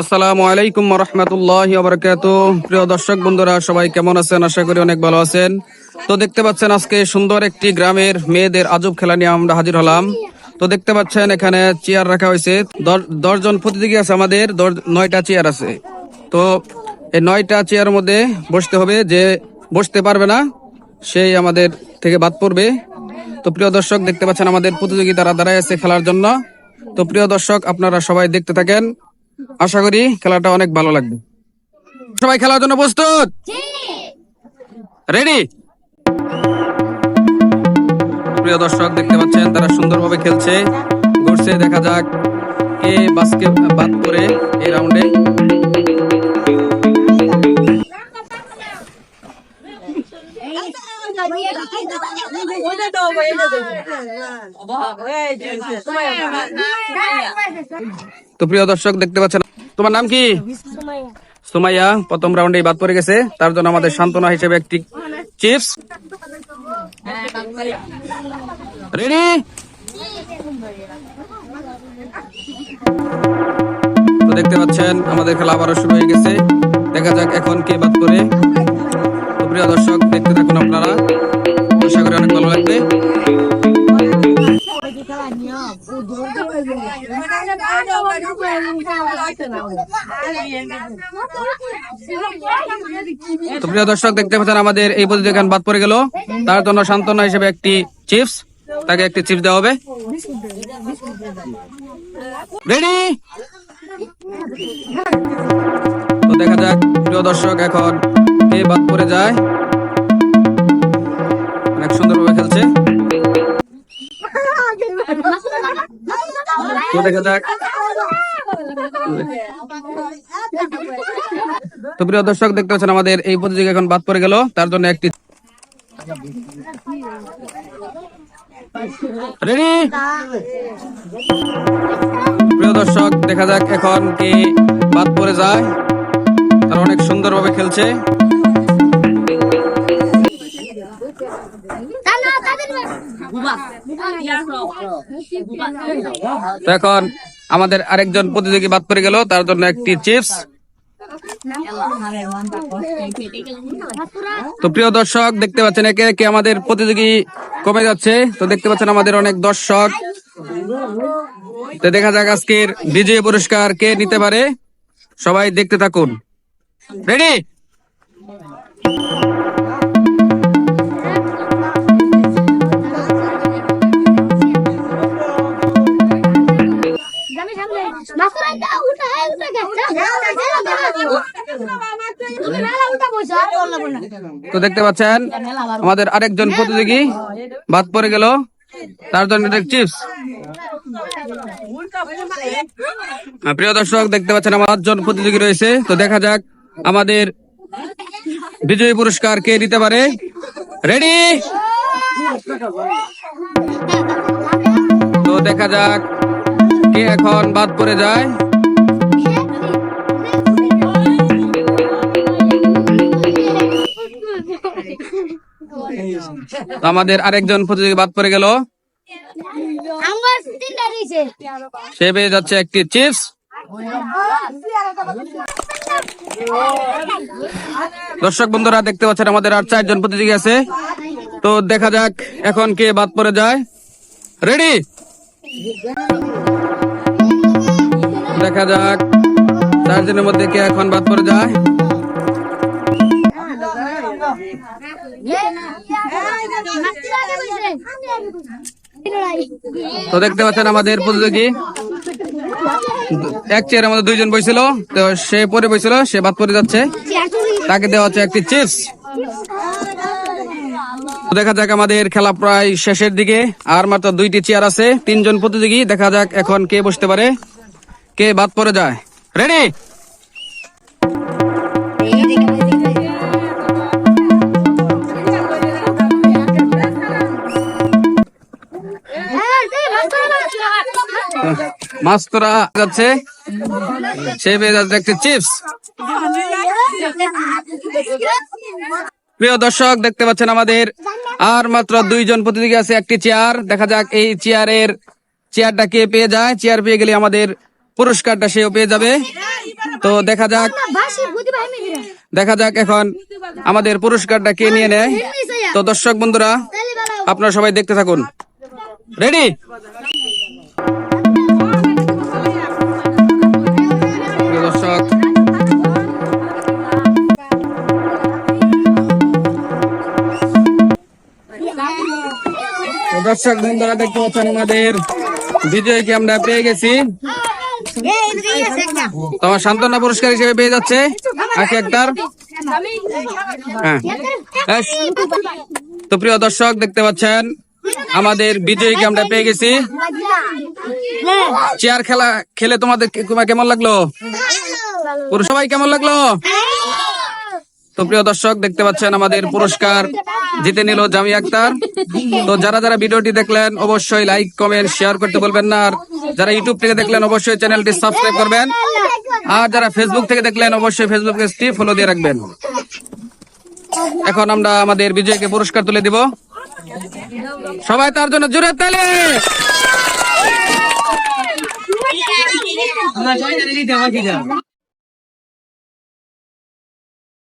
আসসালামু আলাইকুম রহমতুল্লাহ বরকাত প্রিয় দর্শক বন্ধুরা, সবাই কেমন আছেন? আশা করি অনেক ভালো আছেন। তো দেখতে পাচ্ছেন আজকে সুন্দর একটি গ্রামের মেয়েদের আজব খেলা নিয়ে আমরা হাজির হলাম। তো দেখতে পাচ্ছেন এখানে চেয়ার রাখা হয়েছে। দশ- দশজন প্রতিযোগী আছে আমাদের নয়টা চেয়ার আছে। তো এই নয়টা চেয়ারের মধ্যে বসতে হবে, যে বসতে পারবে না, সেই আমাদের থেকে বাদ পড়বে। তো প্রিয় দর্শক, দেখতে পাচ্ছেন আমাদের প্রতিযোগী তারা দাঁড়ায় আছে খেলার জন্য। তো প্রিয় দর্শক, আপনারা সবাই দেখতে থাকেন। আশা করি খেলাটা অনেক ভালো লাগবে। সবাই খেলার জন্য প্রস্তুত? রেডি প্রিয় দর্শক, দেখতে পাচ্ছেন তারা সুন্দরভাবে খেলছে। ঘুরছে, দেখা যাক কে বাস্কেট বাদ করে এই রাউন্ডে তো প্রিয় দর্শক, দেখতে পাচ্ছেন, তোমার নাম কি? সুমাইয়া। প্রথম রাউন্ডে বাদ পড়ে গেছে। তার জন্য আমাদের সান্ত্বনা হিসেবে একটি চিপস। রেডি দেখতে পাচ্ছেন, আমাদের খেলা আবারও শুরু হয়ে গেছে। দেখা যাক এখন কে বাদ করে প্রিয় দর্শক, দেখতে থাকুন। তো প্রিয় দর্শক, দেখতে পাচ্ছেন আমাদের এই প্রতিযোগিতা বাদ পড়ে গেল। তার জন্য সান্ত্বনা হিসেবে একটি চিপস, তাকে একটি চিপস দেওয়া হবে। রেডি দেখা যাক, প্রিয় দর্শক, এখন কে বাদ পড়ে যায়। অনেক সুন্দরভাবে খেলছে। দেখা যাক তো প্রিয় দর্শক, দেখতে পাচ্ছেন আমাদের এই প্রতিযোগিতা এখন বাদ পড়ে গেল। তার জন্য একটি রেডি প্রিয় দর্শক, দেখা যাক এখন কি বাদ পড়ে যায়। তারা অনেক সুন্দরভাবে খেলছে। এখন আমাদের আরেকজন প্রতিযোগী বাদ পড়ে গেল, তার জন্য একটি চিপস। তো প্রিয় দর্শক, দেখতে পাচ্ছেন একে একে আমাদের প্রতিযোগী কমে যাচ্ছে। তো দেখতে পাচ্ছেন আমাদের অনেক দর্শক। তো দেখা যাক আজকের বিজয়ী পুরস্কার কে নিতে পারে। সবাই দেখতে থাকুন। রেডি তো দেখতে পাচ্ছেন, আমাদের আরেকজন প্রতিযোগী বাদ পড়ে গেল। তার জন্য চিপস প্রিয় দর্শক, দেখতে পাচ্ছেন আমার আটজন প্রতিযোগী রয়েছে। তো দেখা যাক আমাদের বিজয়ী পুরস্কার কে নিতে পারে। রেডি তো দেখা যাক কে এখন বাদ পড়ে যায়। আমাদের আরেকজন প্রতিযোগী বাদ পড়ে গেল। সে পেয়ে যাচ্ছে একটি চিপস। দর্শক বন্ধুরা দেখতে পাচ্ছেন আমাদের আর চারজন প্রতিযোগী আছে। তো দেখা যাক এখন কে বাদ পড়ে যায়। রেডি দেখা যাক চারজনের মধ্যে কে এখন বাদ পড়ে যায়। তো দেখতে পাচ্ছেন আমাদের প্রতিযোগী। এক চেয়ারের মধ্যে দুইজন বইছিল তো সে পরে বইছিল সে বাদ পড়ে যাচ্ছে। তাকে দেওয়া হচ্ছে একটি চিপস দেখা যাক আমাদের খেলা প্রায় শেষের দিকে। আর মাত্র দুইটি চেয়ার আছে, তিনজন প্রতিযোগী। দেখা যাক এখন কে বসতে পারে, কে বাদ পড়ে যায়। রেডি মাছ তোরা যাচ্ছে সে পেয়ে যাচ্ছে একটি চিপস। প্রিয় দর্শক, দেখতে পাচ্ছেন আমাদের আর মাত্র দুইজন প্রতিযোগী আছে একটি চেয়ার। দেখা যাক এই চেয়ারের চেয়ারটা কে পেয়ে যায়। চেয়ার পেয়ে গেলে আমাদের পুরস্কারটা সেও পেয়ে যাবে। তো দেখা যাক দেখা যাক এখন আমাদের পুরস্কারটা কে নিয়ে নেয়। তো দর্শক বন্ধুরা, আপনারা সবাই দেখতে থাকুন। রেডি দর্শক বন্ধুরা দেখতে পাচ্ছেন আমাদের বিজয়কে আমরা পেয়ে গেছি। তোমার সান্ত্বনা পুরস্কার হিসেবে পেয়ে যাচ্ছে। আকি একটার হ্যাঁ। তো প্রিয় দর্শক, দেখতে পাচ্ছেন, আমাদের বিজয়ীকে আমরা পেয়ে গেছি। চেয়ার খেলা, খেলে তোমাদের কেমন লাগল? সবাই কেমন লাগল? তো প্রিয় দর্শক, দেখতে পাচ্ছেন আমাদের পুরস্কার জিতে নিল জামি আক্তার। তো যারা যারা ভিডিওটি দেখলেন, অবশ্যই লাইক কমেন্ট শেয়ার করতে বলবেন না। আর যারা ইউটিউব থেকে দেখলেন, অবশ্যই চ্যানেলটি সাবস্ক্রাইব করবেন। আর যারা ফেসবুক থেকে দেখলেন, অবশ্যই ফেসবুক পেজটি ফলো দিয়ে রাখবেন। এখন আমরা আমাদের বিজয়কে পুরস্কার তুলে দিব। সবাই তার জন্য জোরে তালে!